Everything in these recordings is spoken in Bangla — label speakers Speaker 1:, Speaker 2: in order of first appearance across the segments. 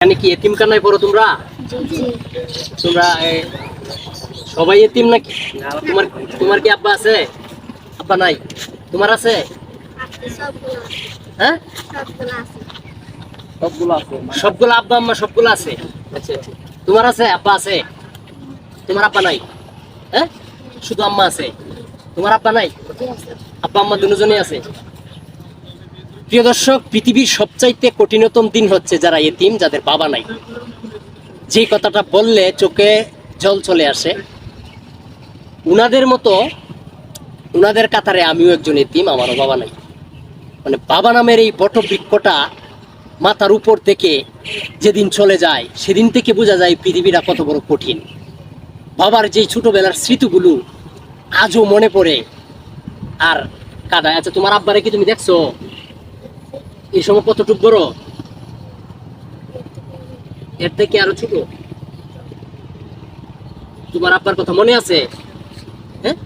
Speaker 1: এখানে কি এতিম কান্নায় পড়ো তোমরা? তোমরা সবাই এতিম নাকি? তোমার তোমার কি আব্বা আছে? আব্বা নাই। তোমার আছে? হ্যাঁ?
Speaker 2: সবগুলো আছে।
Speaker 1: সবগুলো আব্বা আম্মা সবগুলো আছে? আচ্ছা আচ্ছা। তোমার আছে? আব্বা আছে? তোমার আব্বা নাই? হ্যাঁ? শুধু আম্মা আছে? তোমার আব্বা নাই? আব্বা আম্মা দুজনেই আছে? প্রিয় দর্শক, পৃথিবীর সবচাইতে কঠিনতম দিন হচ্ছে যারা এতিম, যাদের বাবা নাই। যে কথাটা বললে চোখে জল চলে আসে, উনাদের মতো, উনাদের কাতারে আমিও একজন এতিম, আমারও বাবা নাই। মানে বাবা নামের এই বটবৃক্ষটা মাথার উপর থেকে যেদিন চলে যায়, সেদিন থেকে বোঝা যায় পৃথিবীটা কত বড় কঠিন। বাবার যেই ছোটবেলার স্মৃতিগুলো আজও মনে পড়ে আর কাদায় আচ্ছা তোমার আব্বারে কি তুমি দেখছ? এই সময় কতটুক বড়? এর থেকে আরও ছোট। তোমার আব্বার কথা মনে আছে? হ্যাঁ?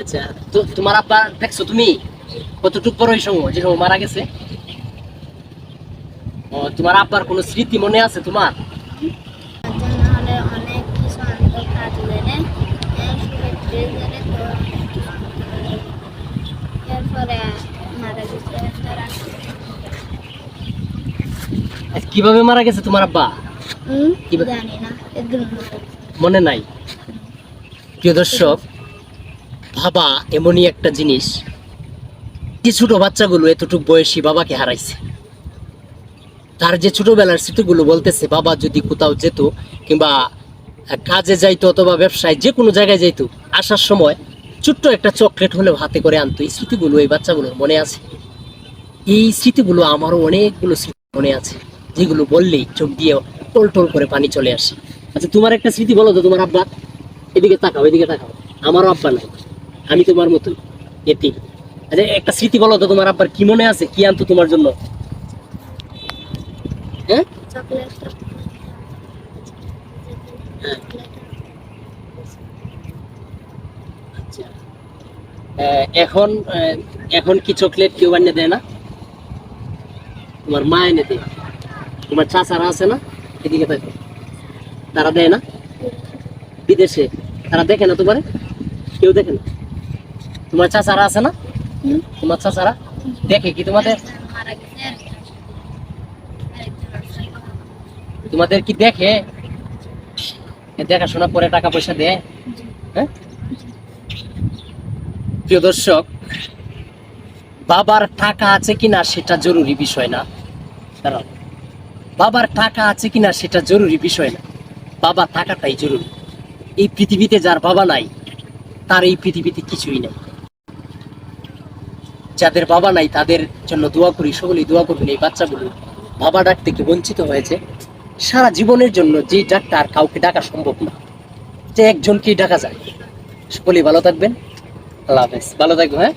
Speaker 1: আচ্ছা তো তোমার আব্বা, দেখছ তুমি কতটুক বড় এই সময়? যে সময় মারা গেছে? ও, তোমার আব্বার কোনো স্মৃতি মনে আছে তোমার?
Speaker 3: অনেক কিছু আনতো কাজ বেড়ে এরপরে মারা গেছে তারা
Speaker 1: আচ্ছা, কীভাবে মারা গেছে তোমার আব্বা। মনে নাই? প্রিয় দর্শক বাবা এমনই একটা জিনিস। যে ছোট বাচ্চাগুলো এতটুকু বয়সী বাবাকে হারাইছে। তার যে ছোটবেলার স্মৃতিগুলো বলতেছে বাবা যদি কোথাও যেত কিংবা কাজে যাইতো অথবা ব্যবসায় যে কোনো জায়গায় যাইতো আসার সময় ছোট্ট একটা চকলেট হলেও হাতে করে আনতো। এই স্মৃতিগুলো এই বাচ্চাগুলোর মনে আছে? এই স্মৃতিগুলো আমারও অনেকগুলো স্মৃতি মনে আছে। যেগুলো বললেই চোখ দিয়ে টল টল করে পানি চলে আসে। আচ্ছা তোমার একটা স্মৃতি বলো তো, তোমার আব্বা? এদিকে তাকাও এদিকে তাকাও। আমারও আব্বা নাই, আমি তোমার মতো এটি আচ্ছা একটা স্মৃতি বলো তো, তোমার আব্বার কি মনে আছে, কি আনতো তোমার জন্য? হ্যাঁ। আচ্ছা। এখন এখন কি চকলেট কেউ বানিয়ে দেয় না? তোমার মা এনে দেয়। তোমার চাচারা আছে না? এদিকে দেখো। তারা দেয় না। বিদেশে। তারা দেখে না তোমার? কেউ দেখে না? তোমার চাচারা আছে না? তোমার চাচারা? দেখে কি তোমাদের। তোমাদের কি দেখে? দেখাশোনা করে টাকা পয়সা দেয়? হ্যাঁ? প্রিয় দর্শক বাবার টাকা আছে কিনা সেটা জরুরি বিষয় না। দাঁড়াও। বাবার টাকা আছে কিনা সেটা জরুরি বিষয় না। বাবা টাকাটাই জরুরি। এই পৃথিবীতে যার বাবা নাই, তার এই পৃথিবীতে কিছুই নেই। যাদের বাবা নাই, তাদের জন্য দোয়া করি, সকলেই দোয়া করবেন এই বাচ্চাগুলো। বাবা ডাক থেকে বঞ্চিত হয়েছে? সারা জীবনের জন্য যে ডাকটা আর কাউকে ডাকা সম্ভব না। যে একজনকেই ডাকা যায়। সকলেই ভালো থাকবেন। আল্লাহ হাফেজ। ভালো থাকবে হ্যাঁ?